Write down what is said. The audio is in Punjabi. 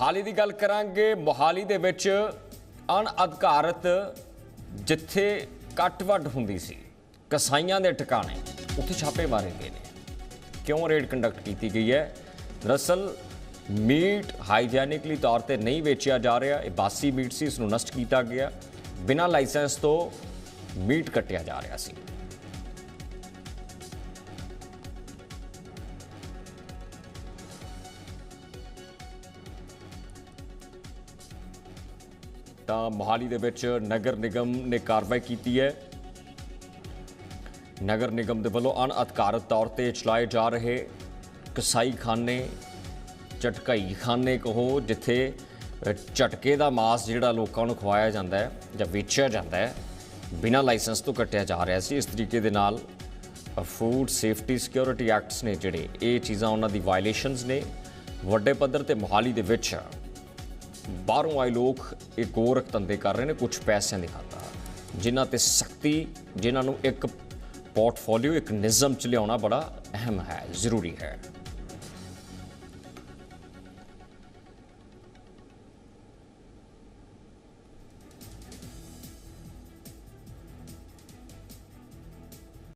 ਹਾਲੀ ਦੀ ਗੱਲ ਕਰਾਂਗੇ। ਮੋਹਾਲੀ ਦੇ ਵਿੱਚ ਅਣਅਧਿਕਾਰਤ ਜਿੱਥੇ ਕੱਟ-ਵੱਢ ਹੁੰਦੀ ਸੀ, ਕਸਾਈਆਂ ਦੇ ਟਿਕਾਣੇ, ਉੱਥੇ ਛਾਪੇ ਮਾਰੇ ਗਏ ਨੇ। ਕਿਉਂ ਰੇਡ ਕੰਡਕਟ ਕੀਤੀ ਗਈ ਹੈ? ਦਰਅਸਲ, ਮੀਟ ਹਾਈਜੈਨਿਕਲੀ ਤੌਰ ਤੇ ਨਹੀਂ ਵੇਚਿਆ ਜਾ ਰਿਹਾ। ਇਹ ਬਾਸੀ ਮੀਟ ਸੀ, ਇਸ ਨੂੰ ਨਸ਼ਟ ਕੀਤਾ ਗਿਆ। ਬਿਨਾਂ ਲਾਇਸੈਂਸ ਤੋਂ ਮੀਟ ਕੱਟਿਆ ਜਾ ਰਿਹਾ ਸੀ। ਤਾਂ ਮੋਹਾਲੀ ਦੇ ਵਿੱਚ ਨਗਰ ਨਿਗਮ ਨੇ ਕਾਰਵਾਈ ਕੀਤੀ ਹੈ। ਨਗਰ ਨਿਗਮ ਦੇ ਵੱਲੋਂ ਅਣਅਧਿਕਾਰਤ ਤੌਰ ਤੇ ਚਲਾਏ ਜਾ ਰਹੇ ਕਸਾਈ ਖਾਨੇ, ਚਟਕਾਈ ਖਾਨੇ ਕਹੋ, ਜਿੱਥੇ ਝਟਕੇ ਦਾ ਮਾਸ ਜਿਹੜਾ ਲੋਕਾਂ ਨੂੰ ਖਵਾਇਆ ਜਾਂਦਾ ਹੈ ਜਾਂ ਵੇਚਿਆ ਜਾਂਦਾ ਹੈ, ਬਿਨਾਂ ਲਾਇਸੈਂਸ ਤੋਂ ਕੱਟਿਆ ਜਾ ਰਿਹਾ ਸੀ। ਇਸ ਤਰੀਕੇ ਦੇ ਨਾਲ ਫੂਡ ਸੇਫਟੀ ਸਿਕਿਉਰਿਟੀ ਐਕਟਸ ਨੇ ਜਿਹੜੇ, ਇਹ ਚੀਜ਼ਾਂ ਉਹਨਾਂ ਦੀ ਵਾਇਲੇਸ਼ਨਸ ਨੇ। ਵੱਡੇ ਪੱਧਰ ਤੇ ਮੋਹਾਲੀ ਦੇ ਵਿੱਚ ਬਾਹਰੋਂ ਆਏ ਲੋਕ ਇਹ ਗੋਰਖ ਧੰਦੇ ਕਰ ਰਹੇ ਨੇ ਕੁਝ ਪੈਸਿਆਂ ਦੀ ਖਾਤਰ। ਜਿਨ੍ਹਾਂ ਤੇ ਸਖਤੀ, ਜਿਨ੍ਹਾਂ ਨੂੰ ਇੱਕ ਪੋਰਟਫੋਲੀਓ, ਇੱਕ ਨਿਜ਼ਮ ਚ ਲਿਆਉਣਾ ਬੜਾ ਅਹਿਮ ਹੈ, ਜ਼ਰੂਰੀ ਹੈ।